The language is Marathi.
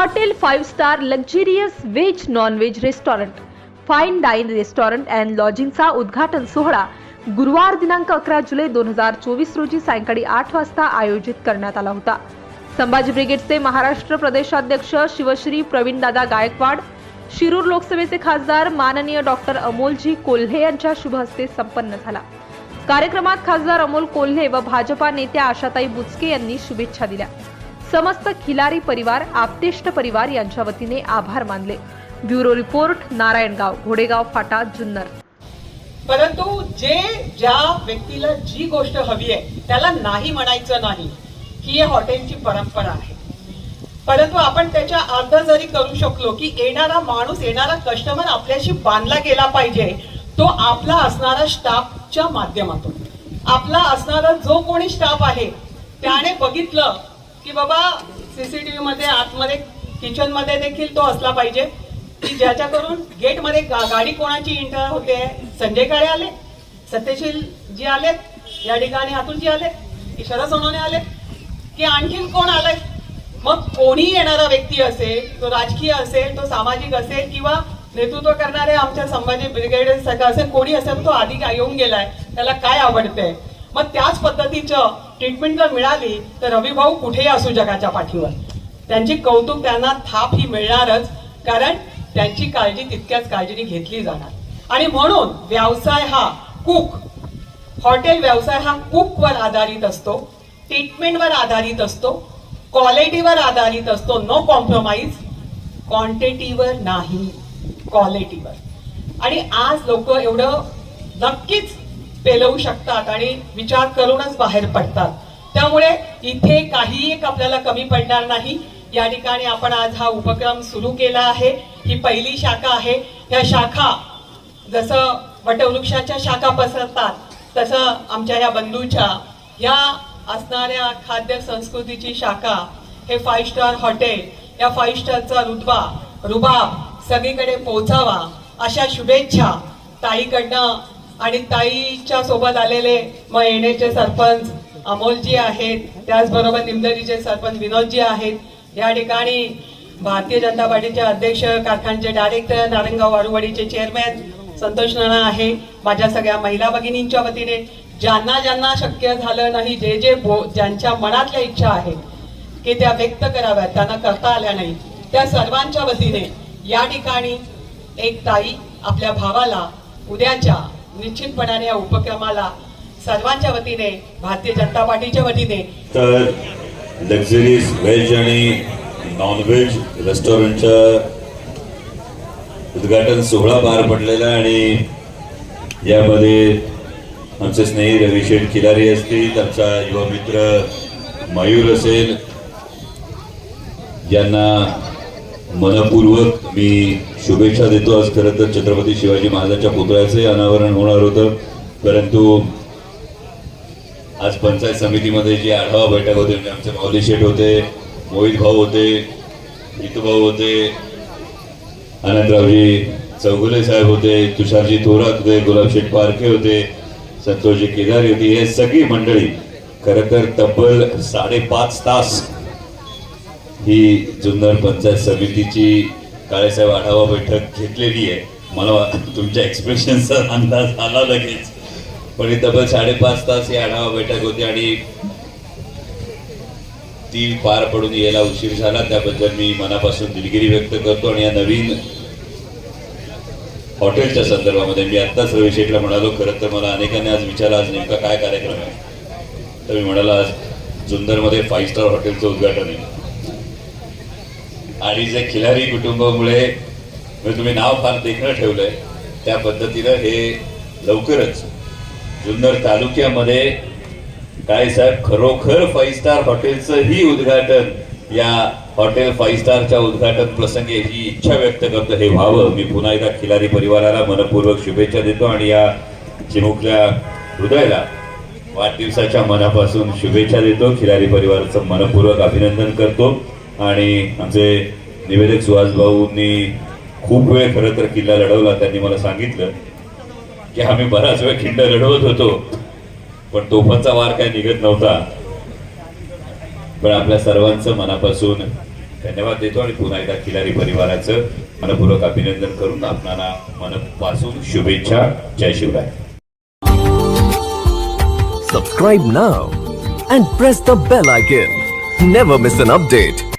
Five star luxurious veg non veg restaurant fine dine restaurant and लॉजिंगचा उद्घाटन सोहळा गुरुवार दिनांक अकरा जुलै दोन हजार चोवीस रोजी सायंकाळी आठ वाजता आयोजित करण्यात आला होता. संभाजी ब्रिगेडचे महाराष्ट्र प्रदेशाध्यक्ष शिवश्री प्रवीणदादा गायकवाड शिरूर लोकसभेचे खासदार माननीय डॉक्टर अमोलजी कोल्हे यांच्या शुभ हस्ते संपन्न झाला. कार्यक्रमात खासदार अमोल कोल्हे व भाजपा नेत्या आशाताई बुचके यांनी शुभेच्छा दिल्या. समस्त खिलारी परिवार आपतेष्ट परिवार यांच्या वतीने आभार मानले. ब्युरो रिपोर्ट नारायणगाव घोडेगाव फाटा जुन्नर. परंतु जे ज्या व्यक्तीला जी गोष्ट हवी आहे त्याला नाही म्हणायचं नाही. ही या हॉटेलची परंपरा आहे. परंतु आपण त्याच्या अर्ध जरी करू शकलो की येणारा माणूस येणारा कस्टमर आपल्याशी बांधला गेला पाहिजे तो आपला असणारा स्टाफच्या माध्यमातून. आपला असणारा जो कोणी स्टाफ आहे त्याने बघितलं की बाबा सीसीटीव्ही मध्ये आतमध्ये किचनमध्ये देखील तो असला पाहिजे. की ज्याच्याकरून गेटमध्ये गा- गाडी कोणाची इंटर होते संजय काळे आले सत्यशील जी आलेत या ठिकाणी अतुलजी आले की शरद सोनवणे आले की आणखीन कोण आलंय? मग कोणी येणारा व्यक्ती असेल तो राजकीय असेल तो सामाजिक असेल किंवा नेतृत्व करणारे आमच्या संभाजी ब्रिगेड सगळं असेल कोणी असेल तो आधी येऊन गेलाय. त्याला काय आवडतंय? मग त्याच पद्धतीचं ट्रीटमेंट जर मिळाली तर रविभाऊ कुठेही असू जगाच्या पाठीवर. त्यांची कौतुक त्यांना थाप ही मिळणारच कारण त्यांची काळजी तितक्याच काळजीने घेतली जाणार. आणि म्हणून व्यवसाय हा कुक हॉटेल व्यवसाय हा कुकवर आधारित असतो ट्रीटमेंटवर आधारित असतो क्वालिटीवर आधारित असतो नो कॉम्प्रोमाइज क्वांटिटीवर नाही क्वालिटीवर आणि आज लोक एवढं नक्कीच पेलवू शकतात आणि विचार करूनच बाहेर पडतात. त्यामुळे इथे काही एक आपल्याला कमी पडणार नाही. या ठिकाणी आपण आज हा उपक्रम सुरू केला आहे. ही पहिली शाखा आहे. या शाखा जसं वटवृक्षाच्या शाखा पसरतात तसं आमच्या या बंधूच्या या असणाऱ्या खाद्य संस्कृतीची शाखा हे फाईव्ह स्टार हॉटेल या फाईव्ह स्टारचा रुतबा रुबाब सगळीकडे पोहोचावा अशा शुभेच्छा ताईकडनं आणि ताईच्या सोबत आलेले मग येणेचे सरपंच अमोलजी आहेत त्याचबरोबर निमदरीचे सरपंच विनोदजी आहेत. या ठिकाणी भारतीय जनता पार्टीचे अध्यक्ष कारखानचे डायरेक्टर नारायणगाव वारुवाडीचे चेअरमॅन संतोष नाना आहे. माझ्या सगळ्या महिला भगिनींच्या वतीने ज्यांना ज्यांना शक्य झालं नाही जे जे बो ज्यांच्या मनातल्या इच्छा आहेत की त्या व्यक्त कराव्यात त्यांना करता आल्या नाही त्या सर्वांच्या वतीने या ठिकाणी एक ताई आपल्या भावाला उद्याच्या निश्चितपणाने या उपक्रमाला सर्वांच्या वतीने भारतीय जनता पार्टीच्या वतीने. तर लक्झरीज व्हेज आणि नॉनव्हेज रेस्टॉरंटच्या उद्घाटन सोहळा पार पडलेला आणि यामध्ये आमचे स्नेही रविशेठ खिलारी असतील आमचा युवा मित्र मयूर असेल यांना मनपूर्वक मी शुभेच्छा देतो. आज खरं तर छत्रपती शिवाजी महाराजांच्या पुतळ्याचंही अनावरण होणार होतं. परंतु आज पंचायत समितीमध्ये जी आढावा बैठक होती म्हणजे आमचे माऊली शेठ होते मोहित भाऊ होते जितू होते आनंदरावजी चौगुले साहेब होते तुषारजी थोरात होते गुलाबशेठ पारखे होते संतोषजी केदारी होती हे सगळी मंडळी खरं तर तब्बल साडेपाच तास ही जुन्नर पंचायत समितीची काळेसाहेब आढावा बैठक घेतलेली आहे. मला तुमच्या एक्सप्रेशनचा अंदाज आला लगेच. पण ही तब्बल साडेपाच तास ही आढावा बैठक होती आणि ती पार पडून यायला उशीर झाला. त्याबद्दल मी मनापासून दिलगिरी व्यक्त करतो आणि या नवीन हॉटेलच्या संदर्भामध्ये मी आत्ताच रवी शेठला म्हणालो. खरं तर मला अनेकांनी आज विचारलं आज नेमका काय कार्यक्रम आहे? तर मी म्हणाला आज जुन्नरमध्ये फाईव्ह स्टार हॉटेलचं उद्घाटन आहे. आणि जे खिलारी कुटुंबामुळे म्हणजे तुम्ही नाव फार देखणं ठेवलंय त्या पद्धतीनं हे लवकरच जुन्नर तालुक्यामध्ये काय साहेब खरोखर फाईव्ह स्टार हॉटेलचंही उद्घाटन या हॉटेल फाईव्ह स्टारच्या उद्घाटन प्रसंगी ही इच्छा व्यक्त करतो. हे व्हावं. मी पुन्हा एकदा खिलारी परिवाराला मनपूर्वक शुभेच्छा देतो आणि या चिमुकल्या हृदयाला वाढदिवसाच्या मनापासून शुभेच्छा देतो. खिलारी परिवाराचं मनपूर्वक अभिनंदन करतो. आणि आमचे निवेदक सुहास भाऊंनी खूप वेळ खरं तर किल्ला लढवला त्यांनी मला सांगितलं की आम्ही बराच वेळ खिंड लढवत होतो पण तोफांचा वार काय निघत नव्हता. पण आपल्या सर्वांचं मनापासून धन्यवाद देतो आणि पुन्हा एकदा खिलारी परिवाराचं मनपूर्वक अभिनंदन करून आपणाला मनपासून शुभेच्छा. जय Shivray. Subscribe now and press the bell icon never miss an update